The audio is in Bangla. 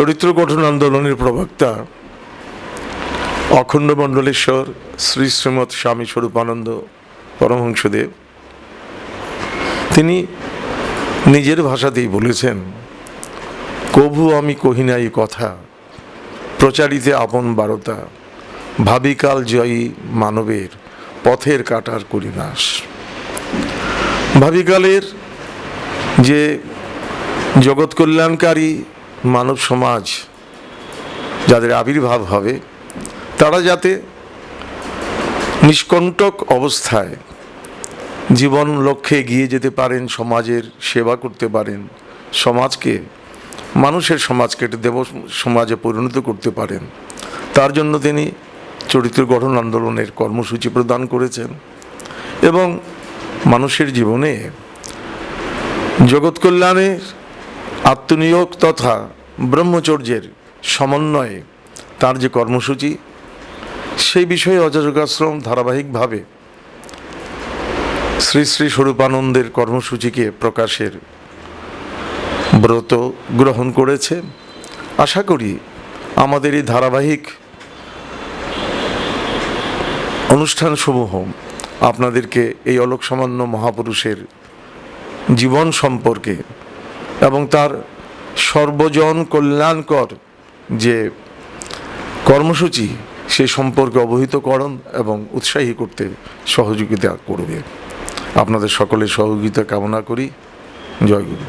চরিত্র গঠন আন্দোলনের প্রবক্তা অখণ্ড মণ্ডলেশ্বর শ্রী শ্রীমৎ স্বামী স্বরূপানন্দ পরমহংসদেব। তিনি নিজের ভাষাতেই বলেছেন, কভু আমি কহি নাই কথা, প্রচারিতে আপন বারতা, ভাবিকাল জয়ী মানবের পথের কাটার করিনাশ। ভাবিকালের যে জগৎ কল্যাণকারী মানব সমাজ যাদের আবির্ভাব হবে, তারা যাতে নিষ্কণ্টক অবস্থায় জীবন লক্ষ্যে এগিয়ে যেতে পারেন, সমাজের সেবা করতে পারেন, সমাজকে, মানুষের সমাজকে একটি দেব সমাজে পরিণত করতে পারেন। তার জন্য তিনি চরিত্র গঠন আন্দোলনের কর্মসূচি প্রদান করেছেন এবং মানুষের জীবনে জগৎ কল্যাণের আত্মনিয়োগ তথা ব্রহ্মচর্যের সমন্বয়ে তার যে কর্মসূচি, সেই বিষয়ে অজাযোগাশ্রম ধারাবাহিকভাবে শ্রী শ্রী স্বরূপানন্দের কর্মসূচিকে প্রকাশের ব্রত গ্রহণ করেছে। আশা করি আমাদের এই ধারাবাহিক অনুষ্ঠানসমূহ আপনাদেরকে এই অলোক সামান্য মহাপুরুষের জীবন সম্পর্কে এবং তার সর্বজন কল্যাণকর যে কর্মসূচি, সে সম্পর্কে অবহিতকরণ এবং উৎসাহী করতে সহযোগিতা করবে। আপনাদের সকলের সহযোগিতা কামনা করি। জয় গুরু।